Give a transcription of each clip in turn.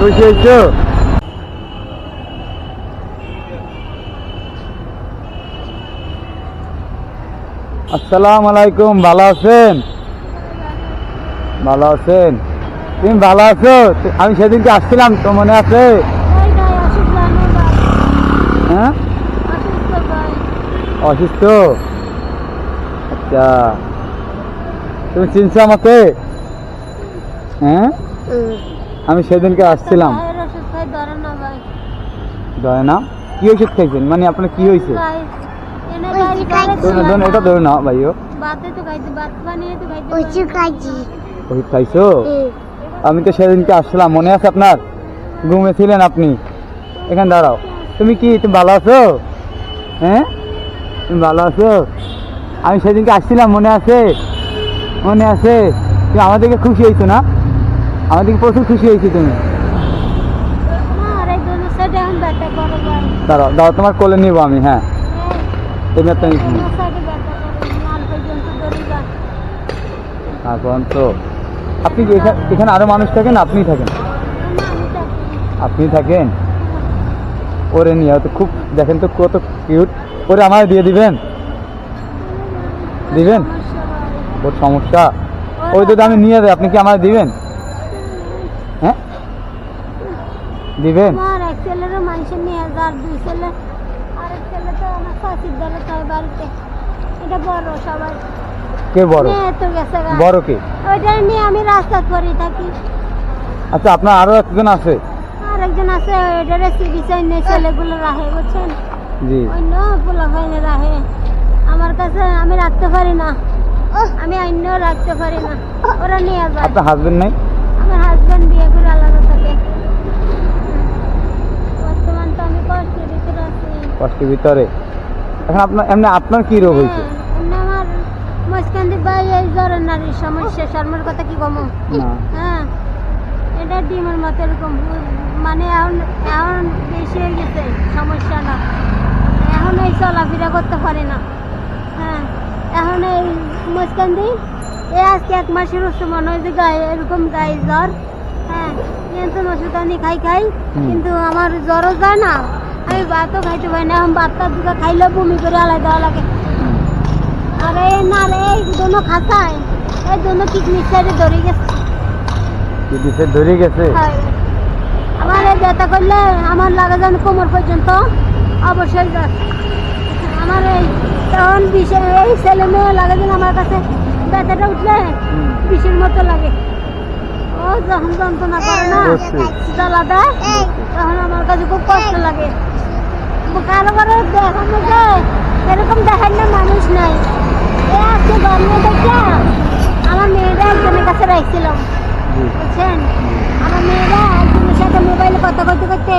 খুশি হয়েছো আসসালামু আলাইকুম, ভালো আছেন? ভালো আছেন। তুমি ভালো আছো? আমি সেদিনকে আসছিলাম, তো মনে আছে? হ্যাঁ? অসুস্থ? আচ্ছা। তুমি চিনছো আমাকে? হ্যাঁ? আমি সেদিনকে আসছিলাম। ধরে না? কি ওষুধ খাইছেন মানে আপনার কি হয়েছে? এটা ধরে না ভাইও। ওষুধ খাইছো আমি তো সেদিনকে আসছিলাম মনে আছে আপনার? ঘুমেছিলেন আপনি। এখানে দাঁড়াও। তুমি কি তুমি ভালো আছো? হ্যাঁ? তুমি ভালো আছো? আমি সেদিনকে আসছিলাম মনে আছে? মনে আছে? তুমি আমাদেরকে খুশি হয়েছো না? আমাদেরকে প্রচুর খুশি হয়েছি তুমি। দাঁড়াও দাঁড়াও, তোমার কোলে নিব আমি হ্যাঁ। তুমি একটা এখন তো, আপনি এখানে আরও মানুষ থাকেন আপনি থাকেন? আপনি থাকেন? ওরে নিয়ে তো খুব দেখেন তো কত কিউট ওরে আমায় দিয়ে দিবেন? দিবেন? ওর সমস্যা। ওই যদি আমি নিয়ে যাই, আপনি কি আমায় দিবেন? দিবেন? আমার এক মানুষের নিয়ে হাজার দুই ছেলে আরেক ছেলে তো আমার দলে তাই বাড়িতে। এটা বড় সবাই। কে বড়? তো গেছে বড় কে? ওইটা নিয়ে আমি রাস্তা করে থাকি। আচ্ছা আপনার আরও একজন আছে। আর একজন আছে ওইটারে চিকিৎসা অন্য ছেলেগুলো রাখে বুঝছেন? জি। অন্য পোলা ভাইনে রাখে। আমার কাছে আমি রাখতে পারি না। আমি অন্য রাখতে পারি না। ওরা নিয়ে যায়। আপনার হাজবেন্ড নাই আমার হাজবেন্ড বিয়ে করে আলাদা থাকে বর্তমান তো আমি কষ্টের ভিতরে আছি কষ্টের ভিতরে। এখন আপনার এমনি আপনার কি রোগ হয়েছে? হ্যাঁ, আমার মাঝখান ভাই এই জ্বরের নারীর সমস্যা শর্মার কথা কি কমো? হ্যাঁ এটা ডিমের মতো এরকম। মানে এখন এখন বেশি হয়ে গেছে সমস্যাটা এখন এই চলাফেরা করতে পারি না। হ্যাঁ এখন এই মাঝখান দিই এই আজকে এক মাসের ওষুধ মনে হয় যে গায়ে এরকম গায়ে জ্বর। হ্যাঁ কিন্তু ওষুধ আনি খাই খাই। কিন্তু আমার জ্বরও যায় না। আমি ভাতও খাইতে পারি না এখন ভাতটা দুটো খাইলে বমি করে আলাদা দেওয়া লাগে। আর না রে এই দুটো খাতায় এই দুটো কিডনির সাইডে ধরে গেছে। ধরে গেছে? আমার এই ব্যথা করলে আমার লাগা যেন কোমর পর্যন্ত অবশ্যই আমার এই তখন বিষে এই ছেলে মেয়ে লাগে যেন আমার কাছে ব্যথাটা উঠলে। বিষের মতো লাগে। ও যখন যন্ত্রণা করে না বুঝছি। জ্বালা দেয় তখন আমার কাছে খুব কষ্ট লাগে। কারও কারও দেখানো যে এরকম দেখার না মানুষ নাই। এ আজকে গরমে দেখে আমার মেয়েরা একজনের কাছে রাখছিলাম বুঝছেন? আমার মেয়েরা একজনের সাথে মোবাইলে কথা করতে করতে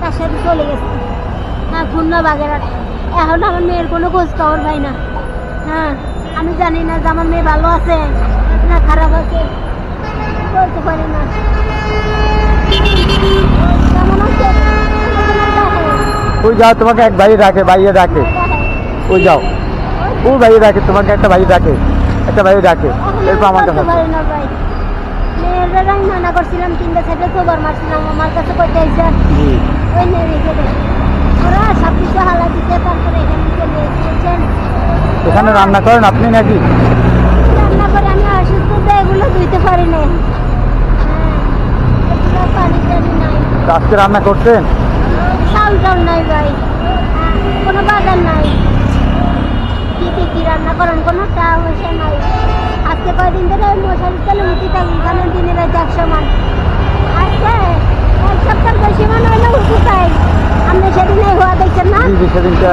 তার সাথে চলে গেছে। হ্যাঁ খুলনা বাগেরহাট এখন আমার মেয়ের কোনো খোঁজ খবর পাই না। হ্যাঁ আমি জানি না যে আমার মেয়ে ভালো আছে না খারাপ আছে। বলতে পারি না। কেমন আছে? ওই যাও, তোমাকে এক ভাই রাখে ভাইয়ে ডাকে। ওই যাও। ওই ভাই ডাকে, তোমাকে একটা ভাই ডাকে, একটা ভাই ডাকে। এরপর আমার কাছে আসো। না ভাই মেয়েরা আমি করছিলাম তিনটা থেকে তোবার মারছিলাম আমার কাছে রেখে এখানে রান্না করেন আপনি নাকি? রান্না করে আমি অসুস্থ এগুলো ধুইতে পারি না আজকে রান্না করছেন? টাউল নাই ভাই। কোনো বাজার নাই। কি কি রান্না করেন কোনো? চা পয়সা নাই। আজকে কয়দিন ধরে মশারি তেলে উঠি থাকি কারণ দিনের রাত এক সমান আজকে এক সপ্তাহ বেশি মানে হলে উঠি পাই। আপনি সেদিন হওয়া দেখছেন না? সেদিনটা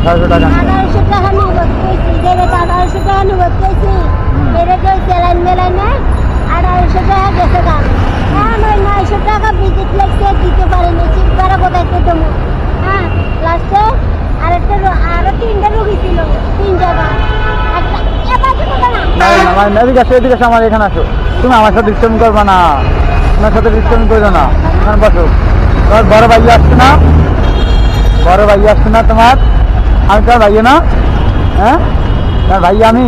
আঠারোশো টাকা। আঠারোশো টাকা ভর্তি হয়েছি যেটা আঠারোশো টাকা ভর্তি হয়েছি এটা যে স্যালাইন মেলাইনে আঠারোশো টাকা গেছে গান এখন ওই নয়শো টাকা ভিজিট লাগছে দিতে পারিনি চিৎকারা কোথায় কে দেবো হ্যাঁ লাস্টে আরেকটা আরও তিনটা রুগী ছিল তিন জায়গা একটা এবার তো কথা না না, না, আমার এদিকে আসো এদিকে আসো আমার এখানে আসো। তুমি আমার সাথে ডিস্টার্ব করবে না। তোমার সাথে ডিস্টার্ব করবে না। এখানে বসো। তোমার বড় ভাই আসছে না? বড় ভাই আসছে না তোমার? আমি ভাইয়া না? হ্যাঁ? তোমার ভাই আমি?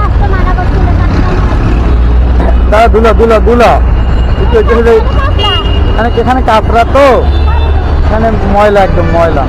আসতে মানা করছিল দাদা দুলো দুলো দুলো এখানে এখানে কাঁচরা তো? এখানে ময়লা একদম ময়লা।